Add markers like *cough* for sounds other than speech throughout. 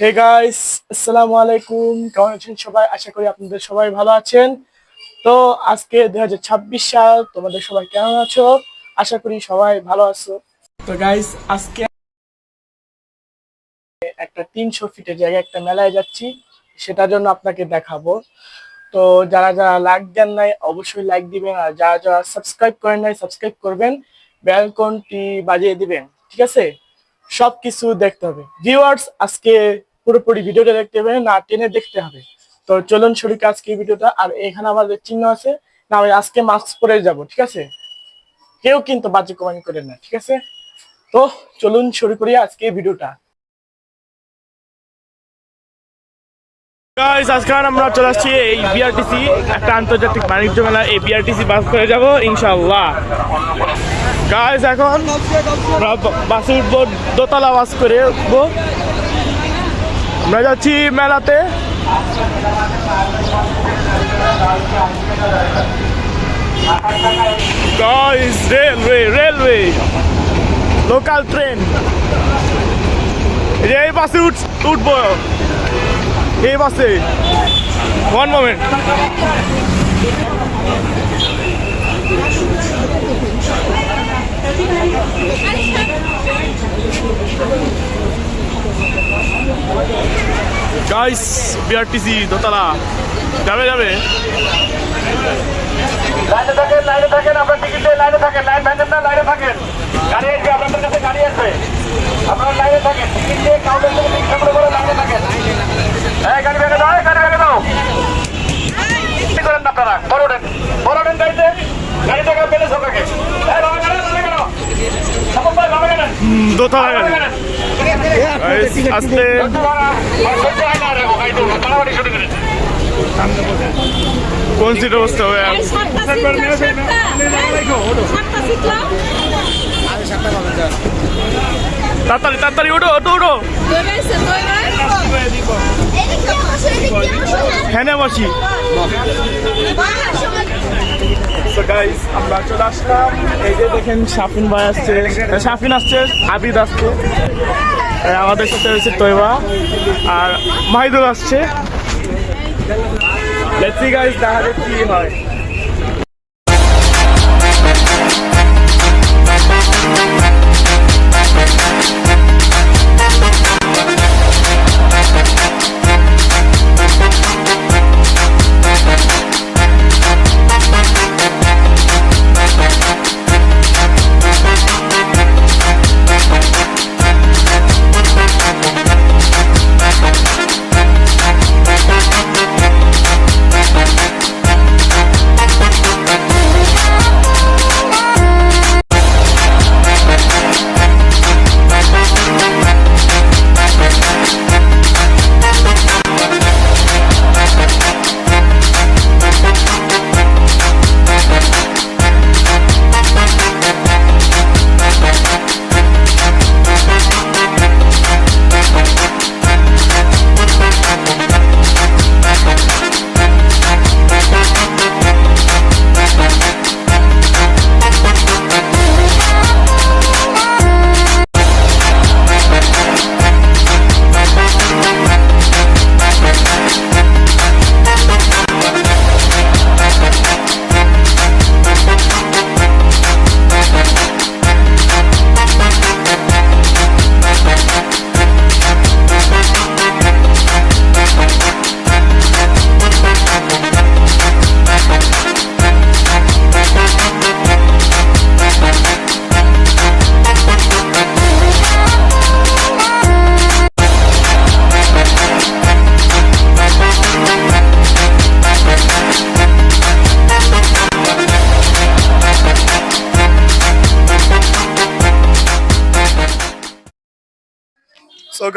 Hey guys আসসালামু আলাইকুম কেমন আছেন সবাই? আশা করি আপনাদের সবাই ভালো আছেন। তো আজকে দুই সাল, তোমাদের সবাই কেমন আছো? আশা করি সবাই ভালো আছো। তো গাইস আজকে একটা তিনশো ফিটের জায়গায় একটা মেলায় যাচ্ছি। সেটার জন্য আপনাকে দেখাবো। তো যারা যারা লাইক দেন নাই, অবশ্যই লাইক দিবেন। আর যারা যারা সাবস্ক্রাইব করেন নাই সাবস্ক্রাইব করবেন। বেলকনটি বাজিয়ে দিবেন। ঠিক আছে? সবকিছু দেখতে হবে। ভিউয়ার্স আজকে পুরোপুরি ভিডিওটা দেখতে হবে না টেনে দেখতে হবে। তো চলুন শুরু আজকে ভিডিওটা। আর এখানে আমাদের চিহ্ন আছে। না, আমি আজকে মাস্ক পরে যাব, ঠিক আছে? কেউ কিন্তু বাজে কমেন্ট করেন না, ঠিক আছে? তো চলুন শুরু করি আজকে ভিডিওটা। গাইস আমরা চলে আসছি এই বিআরটিসি একটা আন্তর্জাতিক বাণিজ্য মেলা এই বিআরটিসি বাস করে যাব, ইনশাআল্লাহ। গাইস এখন আমরা ব- বাসে উঠবো দোতলা বাস করে উঠবো। আমরা যাচ্ছি মেলাতে। Guys railway railway local train এই বাসে উঠ উঠবো। এই বাসে। ওয়ান মোমেন্ট গাইস বিআরটিসি দোতলা। যাবে যাবে। লাইনে থাকেন লাইনে থাকেন, আপনার টিকিট লাইনে থাকেন লাইন ভাঙেন না লাইনে থাকেন। গাড়ি আসবে আপনাদের কাছে গাড়ি আসবে আপনারা লাইনে থাকেন টিকিট দিয়ে কাউন্টার থেকে করে লাইনে থাকেন। হ্যাঁ গাড়ি ভেঙে দাও গাড়ি ভেঙে দাও। করেন না আপনারা? বড় বড় গাড়িতে। গাড়ি থেকে পেলে হ্যাঁ বাবা দোতলা গাড়ি আস্তে হয় কোন সিটে বসতে হবে তাড়াতাড়ি তাড়াতাড়ি ওঠো দই হ্যাঁ বসি গাইস আমরা চলে আসলাম। এই যে দেখেন শাফিন ভাই আসছে। শাফিন আসছে, আবিদ আসছে। আমাদের সাথে হচ্ছে তৈবা আর মাহিদুল আসছে। লেটস গাইস দেখা কি হয়।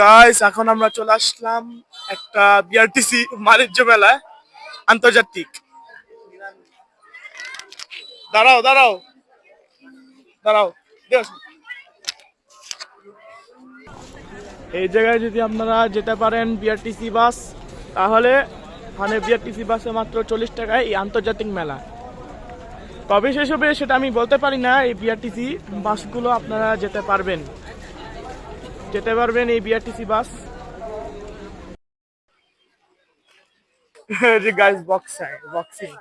গাইস এখন আমরা চলে আসলাম একটা বিআরটিসি বাণিজ্য মেলায়, আন্তর্জাতিক। দাঁড়াও দাঁড়াও। দাঁড়াও এই জায়গায় যদি আপনারা যেতে পারেন বিআরটিসি বাস, তাহলে মানে বিআরটিসি বাসে মাত্র চল্লিশ টাকায় এই আন্তর্জাতিক মেলা। শেষ হবে সেটা আমি বলতে পারি না, এই বিআরটিসি বাসগুলো আপনারা যেতে পারবেন। যেতে পারবেন এই বিআরটিসি বাস গাইস বক্সিং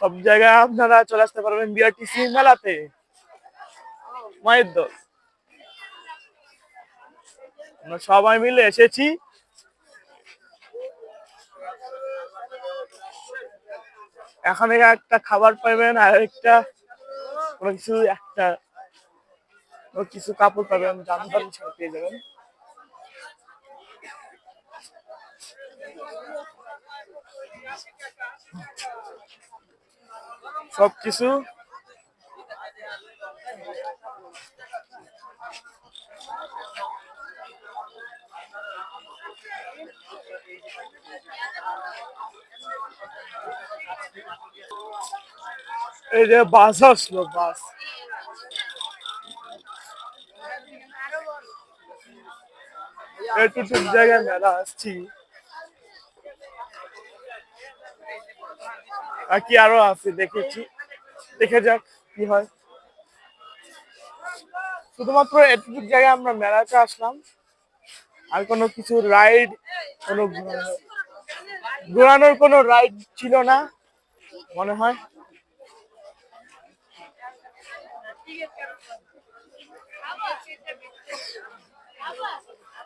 সব জায়গায় আপনারা চলে আসতে পারবেন বিআরটিসি মেলাতে। মায়ের দল আমরা সবাই মিলে এসেছি। এখানে একটা খাবার পাবেন আর একটা কোনো কিছু, একটা কোনো কিছু কাপড় পাবেন জামদানি ছাড়া পেয়ে যাবেন। সবকিছু এই যে বাস আসলো বাস। এটুকু জায়গায় মেলা আসছি। আর কি আরও আছে দেখেছি। দেখে যাক কি হয়। শুধুমাত্র এটুকু জায়গায় আমরা মেলাতে আসলাম। আর কোনো কিছু রাইড, কোনো ঘোরানোর কোনো রাইড ছিল না, মনে হয়।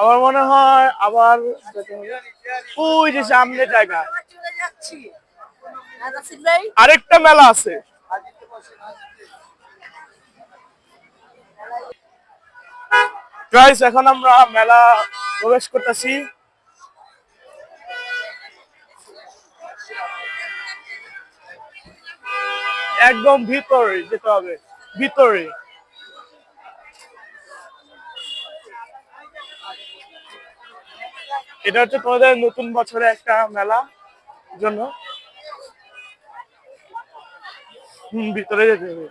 আমার মনে হয় আবার। ওই যে সামনে জায়গা। আরেকটা মেলা আছে। এখন আমরা মেলা প্রবেশ করতেছি। একদম ভিতরে যেতে হবে। ভিতরে। এটা হচ্ছে তোমাদের নতুন বছরে একটা মেলা জন্য। ভিতরে যেতে হবে।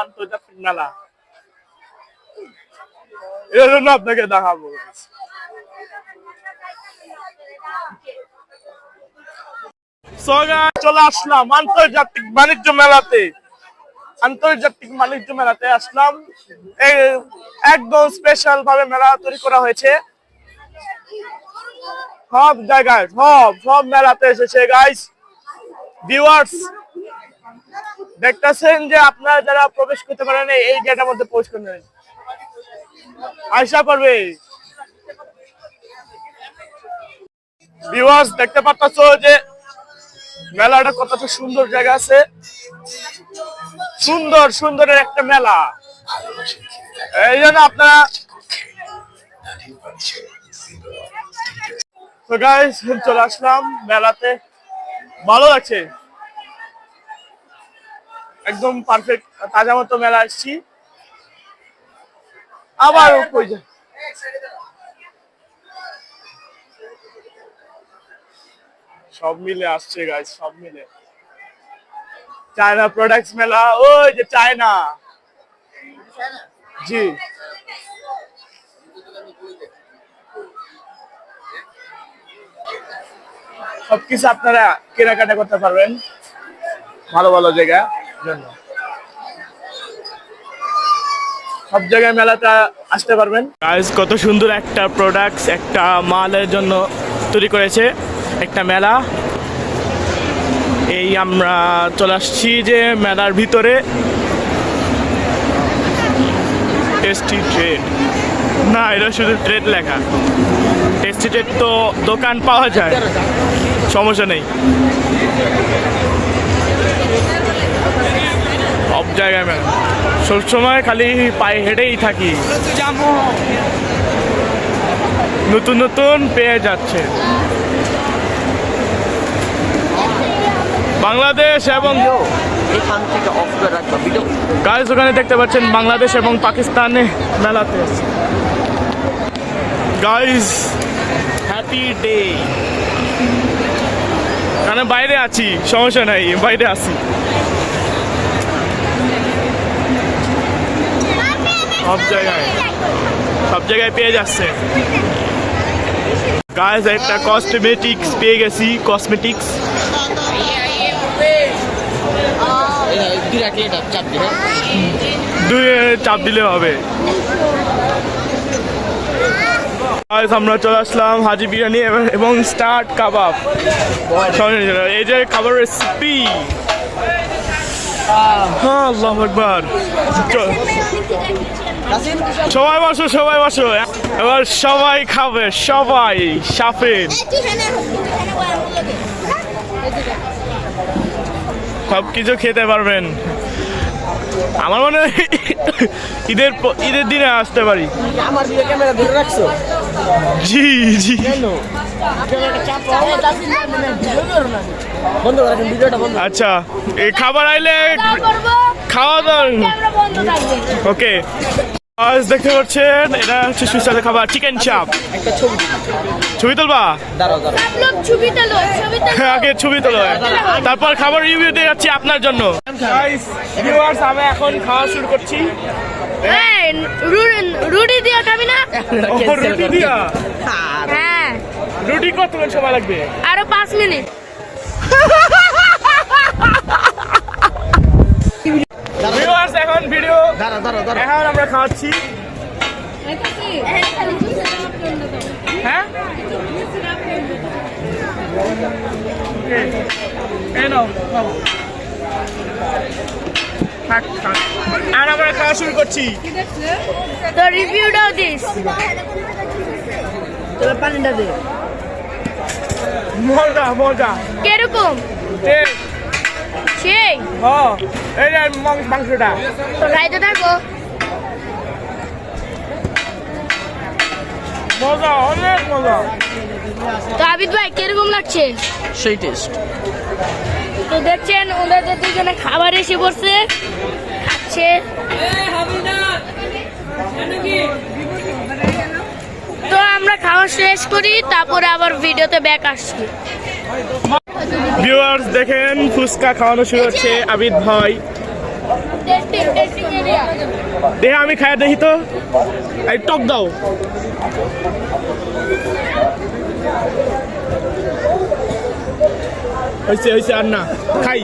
আন্তর্জাতিক আপনাকে দেখাবো চলে আসলাম আন্তর্জাতিক বাণিজ্য মেলাতে। আন্তর্জাতিক বাণিজ্য মেলাতে আসলাম। একদম স্পেশাল ভাবে মেলা তৈরি করা হয়েছে। সব জায়গায়, সব সব মেলাতে এসেছে গাইস ভিউয়ার্স দেখতেছেন যে আপনারা যারা প্রবেশ করতে পারেন এই গেটের মধ্যে প্রবেশ করবেন আশা করবে দেখতে পাচ্ছ যে মেলাটা কতটা সুন্দর জায়গা আছে। সুন্দর, সুন্দরের একটা মেলা। এই জন্য আপনারা চলে আসলাম মেলাতে। ভালো লাগছে? একদম পারফেক্ট তাজা মতো মেলা আসছি। আবার সব মিলে আসছে গাইস সব মিলে। চায়না প্রোডাক্টস মেলা ওই যে চায়না। জি। সবকিছু আপনারা কেনাকাটা করতে পারবেন। ভালো ভালো জায়গা। জন্য। সব জায়গায় মেলাটা আসতে পারবেন। গাইস কত সুন্দর একটা প্রোডাক্টস একটা মালের জন্য তৈরি করেছে একটা মেলা। এই আমরা চলে আসছি যে মেলার ভিতরে। টেস্টি ট্রেড না, এটা শুধু ট্রেড লেখা। টেস্টি ট্রেড তো দোকান পাওয়া যায়। সমস্যা নেই। জায়গায় ম্যাম সবসময় খালি পায়ে হেঁটেই থাকি। নতুন নতুন পেয়ে যাচ্ছে। বাংলাদেশ এবং গাইজ ওখানে দেখতে পাচ্ছেন বাংলাদেশ এবং পাকিস্তানে মেলাতে। গাইজ হ্যাপি ডে কারণ বাইরে আছি, সমস্যা নাই, বাইরে আছি। সব জায়গায়। সব জায়গায় পেয়ে যাচ্ছে। গাইজ একটা কসমেটিক্স পেয়ে গেছি কসমেটিক্স চাপ দিলে হবে। আমরা চলে আসলাম হাজি বিরিয়ানি এবং- স্টার্ট কাবাব। এই যে খাবার রেসিপি আল্লাহ একবার সবাই বসো সবাই বসো। এবার সবাই খাবে সবাই সাফেদ সব কিছু খেতে পারবেন। আমার মনে হয় ঈদের ঈদের দিনে আসতে পারি। আমার ক্যামেরা ধরে রাখছো? জি জি। আচ্ছা এই খাবার আইলে খাওয়া দাওয়া ওকে। আজ দেখতে পাচ্ছেন এটা হচ্ছে সুস্বাদু খাবার চিকেন চাপ ছবি তুলবা? তোলো আগে ছবি তোলো। তারপর খাবার রিভিউ দিয়ে যাচ্ছি আপনার জন্য। আমি এখন খাওয়া শুরু করছি। রুটি রুটি দিয়ে খাবি না? রুটি দিয়া? হ্যাঁ। রুটি কতক্ষণ সময় লাগবে? আরও পাঁচ মিনিট। ভিউয়ার্স এখন ভিডিও দাঁড়াও দাঁড়াও দাঁড়াও এখন আমরা খাওয়াচ্ছি। হ্যাঁ। আর আমরা খাওয়া শুরু করছি। তো রিভিউটাও দিস পানিটা দে। মজা মজা। কীরকম? ঠিক সেই? হ এই যে মাংস- মাংসটা। তো খাইতে থাকো। মজা অনেক মজা। তো আবিদ ভাই কীরকম লাগছে? সেই টেস্ট তো দেখছেন ওদের দুজনে খাবার এসে পড়ছে খাচ্ছে। তো আমরা খাওয়া শেষ করি তারপরে আবার ভিডিওতে ব্যাক আসছি। ভিউয়ার্স দেখেন ফুচকা খাওয়ানো শুরু হচ্ছে আবিদ ভাই। দেখে আমি খাই দেখি তো। এই টক দাও। হয়েছে হয়েছে আর না খাই।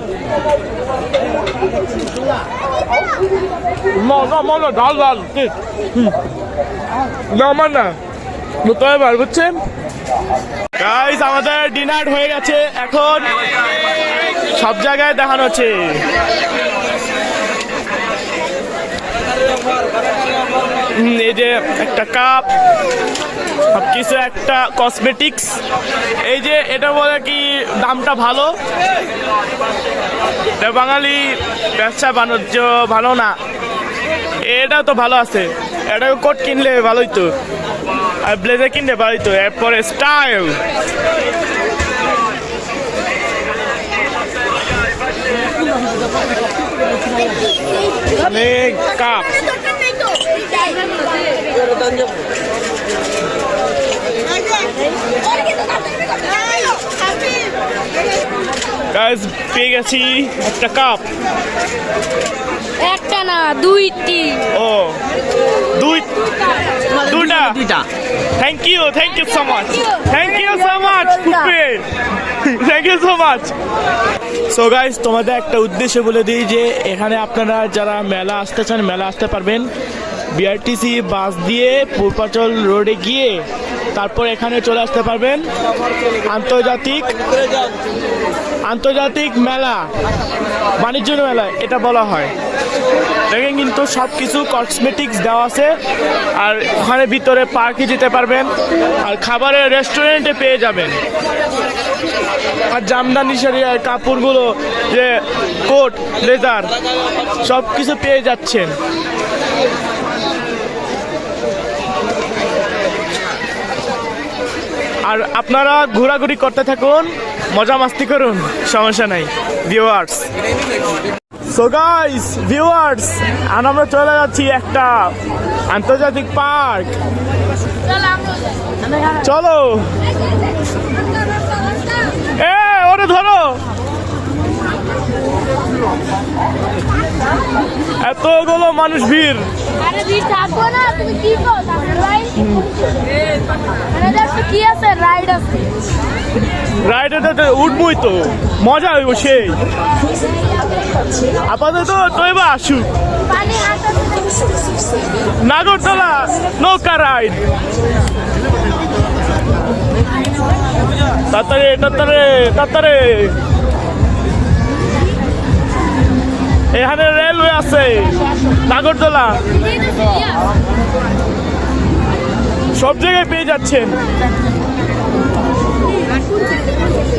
মজা মজা ডাল ডাল ঠিক। হুম। না আমার না। বুঝতে পারবার বুঝছেন? গাইস আমাদের ডিনার হয়ে গেছে। এখন সব জায়গায় দেখানো হচ্ছে। এই যে একটা কাপ সব কিছু একটা কসমেটিক্স এই যে এটা বলে কি দামটা ভালো? বাঙালি ব্যবসা বাণিজ্য ভালো না। এটা তো ভালো আছে। এটা কোট কিনলে ভালোই তো। আর ব্লেজার কিনলে ভালোই তো এরপরে স্টাইল অনেক কাপ গাইজ পেয়ে গেছি একটা কাপ একটা না দুইটি। ও দুই দুটা দুইটা। Thank you thank you so much thank you so much কুপে thank you so much so guys তোমাদের একটা উদ্দেশ্য বলে দিই যে এখানে আপনারা যারা মেলা আসতে চান মেলা আসতে পারবেন। বিআরটিসি বাস দিয়ে পূর্বাচল রোডে গিয়ে তারপর এখানে চলে আসতে পারবেন আন্তর্জাতিক আন্তর্জাতিক মেলা, বাণিজ্য মেলা, এটা বলা হয়। দেখেন কিন্তু সব কিছু কসমেটিক্স দেওয়া আছে, আর ওখানে ভিতরে পার্কে যেতে পারবেন, আর খাবারের রেস্টুরেন্টে পেয়ে যাবেন। আর জামদানি শাড়ির কাপড়গুলো যে কোট লেদার সব কিছু পেয়ে যাচ্ছেন। আর আপনারা ঘোরাঘুরি করতে থাকুন মজা মাস্তি করুন সমস্যা নাই। ভিউয়ার্স সো গাইস ভিউয়ার্স আর আমরা চলে যাচ্ছি একটা আন্তর্জাতিক পার্ক। চলো। এ ওরে ধরো। এতগুলো মানুষ ভিড়। আরে ভিড় থাকব না তুমি কি ভাই? আছে রাইড আছে উঠবই তো। মজা হইব সেই। আপাতত তো এবার আসুক। নাগরতলা নৌকা রাইড। তাড়াতাড়ি তাড়াতাড়ি তাড়াতাড়ি। এখানে রেলওয়ে আছে, নাগরদোলা। সব জায়গায় পেয়ে যাচ্ছেন।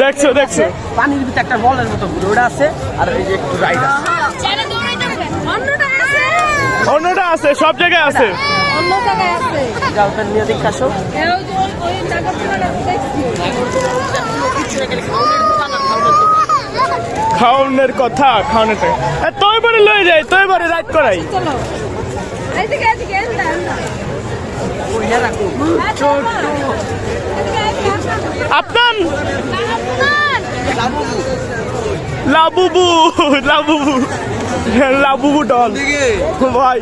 দেখছ দেখছ। পানির ভিতরে একটা বলের মতো রোড আছে আর এই যে একটু রাইড আছে। দৌড়াইতে হবে। অন্যটা আছে। সব জায়গায় আছে। অন্য জায়গায় আছে নিয়ে দেখে আসো। খাওয়ানোর কথা এ, তোর বাড়ি লয়ে যাই তোর বাড়ি রাইড করাই। রাখো। আপনার লাবুবু লাবুবু। Labubu doll. ভাই।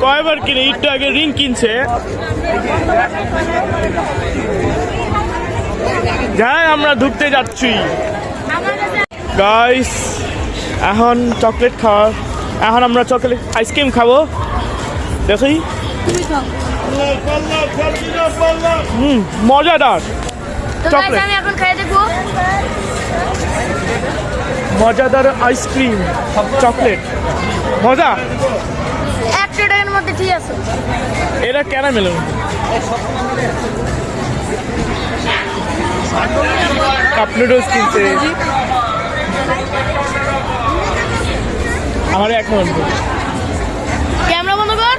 কয়বার কিনে, একটু আগে রিং কিনছে। যাই, আমরা ঢুকতে যাচ্ছি। গাইস এখন চকলেট খাওয়া এখন আমরা চকলেট আইসক্রিম খাব। দেখি। মজাদার। তো আমি এখন খাই দেখব। মজাদার আইসক্রিম চকলেট। মজা? একশো টাকার মধ্যে ঠিক আছে। এটা ক্যারামেল কাপ নুডলস আমার এক মিনিট ক্যামেরা বন্ধ কর।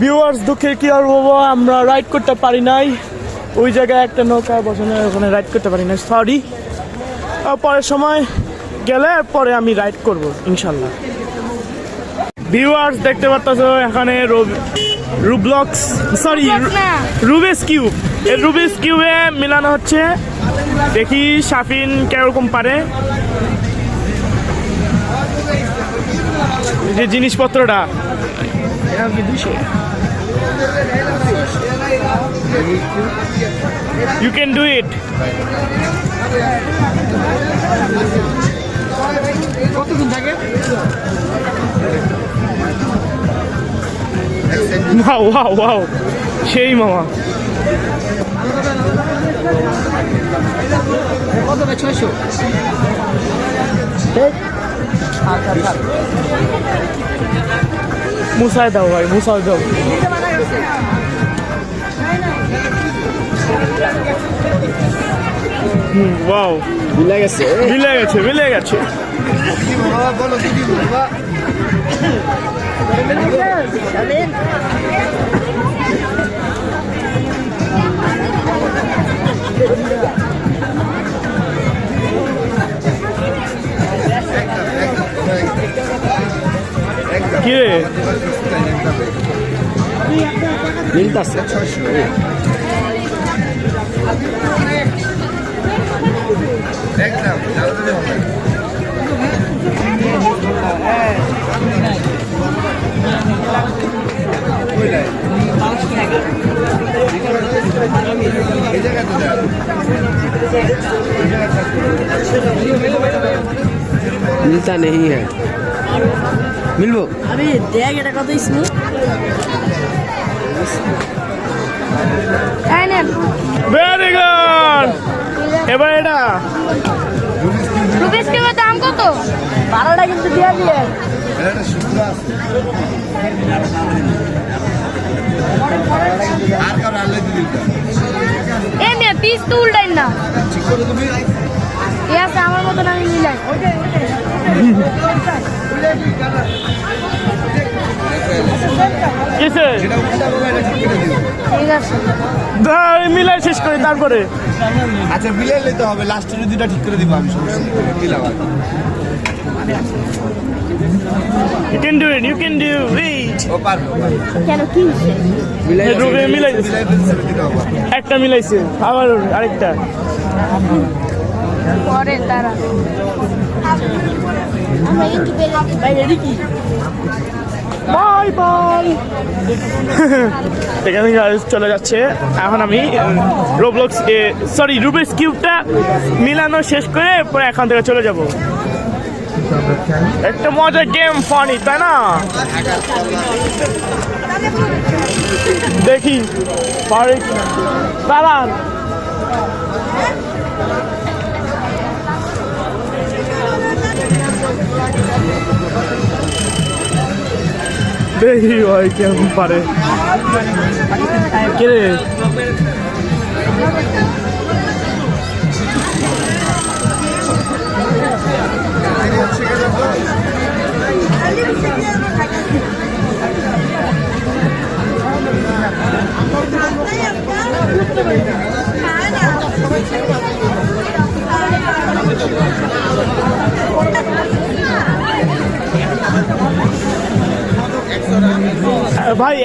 ভিউয়ার্স দুঃখে কি আর বলব? আমরা রাইড করতে পারি নাই। ওই জায়গায় একটা নৌকা বসানো ওখানে রাইড করতে পারি না। সরি পরের সময় গেলে পরে আমি রাইড করব ইনশাল্লাহ। ভিউয়ার্স দেখতে পাচ্ছ এখানে রুবলক্স সরি। রুবেস কিউব। এই রুবেস কিউবে মিলানো হচ্ছে। দেখি সাফিন কেরকম পারে। যে জিনিসপত্রটা। কি দুশো You can do it. Wow, wow, wow. সেই মামা। কত ছয়শো। দাও ভাই মুসাই দাও। ওয়াও মিলে গেছে মিলে গেছে মিলে গেছে। কে মিলতাছে। ছয়শো मिलता नहीं है मिलबो আরে দেখ এটা কত স্মুথ তাই নেন ভেরি গুড এবার এটা রুবিস কিউবের দাম কত বারোটা কিন্তু দিয়ে দিয়ে এ মেয়ে পিস তো উল্টাই না ঠিক আছে আমার মতন আমি মিলাই কিসে? ঠিক আছে দাও, মিলাই শেষ করি তারপরে। আচ্ছা মিলাই নিতে হবে লাস্টে দুটা ঠিক করে দিব আমি হচ্ছে রুবে মিলাই দিছে। মিলাই ফেলছে দিতে হবে একটা মিলাইছে আবার আরেকটা। পরে তারা আমরা কি? *laughs* এখানে guys চলে যাচ্ছে। এখন আমি রোবলক্স সরি রুবিক্স কিউবটা মিলানো শেষ করে পরে এখান থেকে চলে যাব। একটা মজার গেম ফানি তাই না? দেখি, পারে দাঁড়ান। দেখি ভাই কেমন পারে কে রে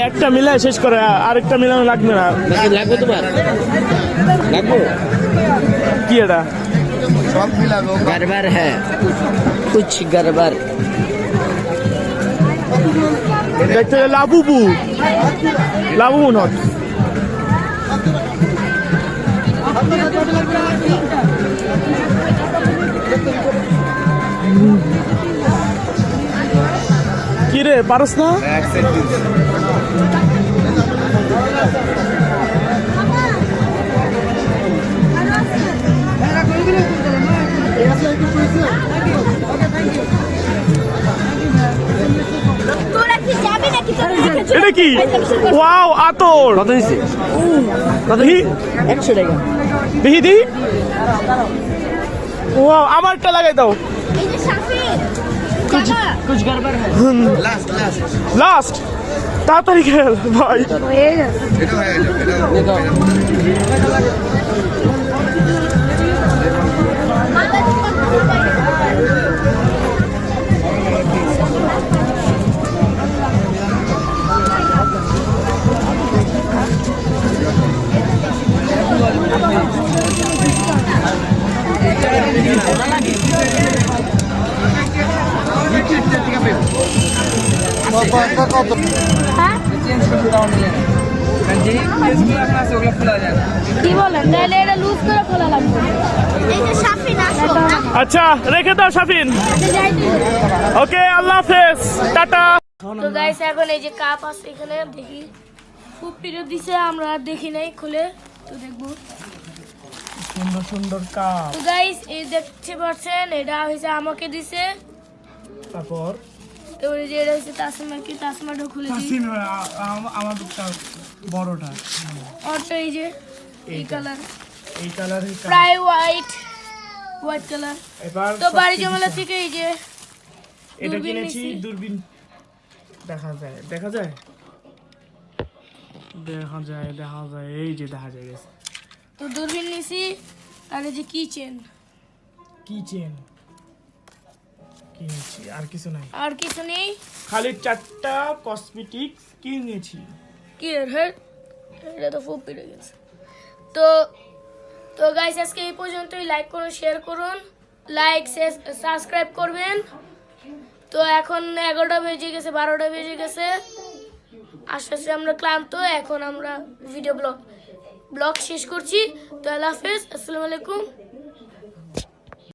একটা মিলায় শেষ করে আরেকটা মিলানো লাগবে না। লাগবে তোমার? কি এটা? সব মিলাবো। হ্যাঁ। কুছ গড়বড় দেখতে লাবুবু। Labubu not. কিরে পারস না? কি এটা কি? ওয়াও আতর। কত হয়েছে দেখি একশো টাকা। দেখি দি ওয়াও আমারটা লাগাই দাও। এই যে শাফি জামা কুছ গড়বড় হ্যাঁ লাস্ট লাস্ট লাস্ট তাড়াতাড়ি খেল ভাই হয়ে গেছে এটা হয়ে গেল এটা হ্যাঁ কি বলেন? তাহলে এটা লুজ করে খোলা লাগবে। এই যে শাফি না আচ্ছা রেখে দাও সাফিন। যাই তুই ওকে আল্লাহ হাফেজ। টাটা। তো গাইস এখন এই যে কাপ আছে এখানে দেখি। খুব প্রিয় দিছে আমরা দেখি নাই খুলে তো দেখব। সুন্দর সুন্দর কাপ তো গাইস এই দেখতে পাচ্ছেন এটা হয়েছে আমাকে দিছে। তারপর? এবারে যে এটা হয়েছে তাসমাকে তাসমাটা খুলে দিই? আমাদেরটা বড়টা। অরটা এই যে এই কালার এই কালারের প্রায় হোয়াইট হোয়াইট কালার এবার তো বাড়ি জমালা থেকে এই যে এটা কিনেছি নিছি। দূরবীন দেখা যায় দেখা যায়? দেখা যায় দেখা যায় এই যে দেখা যায় গেছে। তো দূরবীন নিছি আর এই যে কি চেন কি চেন কিনেছি আর কিছু নাই। আর কিছু নেই? খালি চারটা কসমেটিক্স কিনেছি। কি হেড এটা তো ফুপ পেরে গেছে। তো তো গাইস আজকে এই পর্যন্তই। লাইক করুন শেয়ার করুন। লাইক সাবস্ক্রাইব করবেন। তো এখন এগারোটা বেজে গেছে বারোটা বেজে গেছে। আস্তে আস্তে আমরা ক্লান্ত এখন আমরা ভিডিও ব্লগ ব্লগ শেষ করছি। তো আল্লাহ হাফেজ আসসালামু আলাইকুম।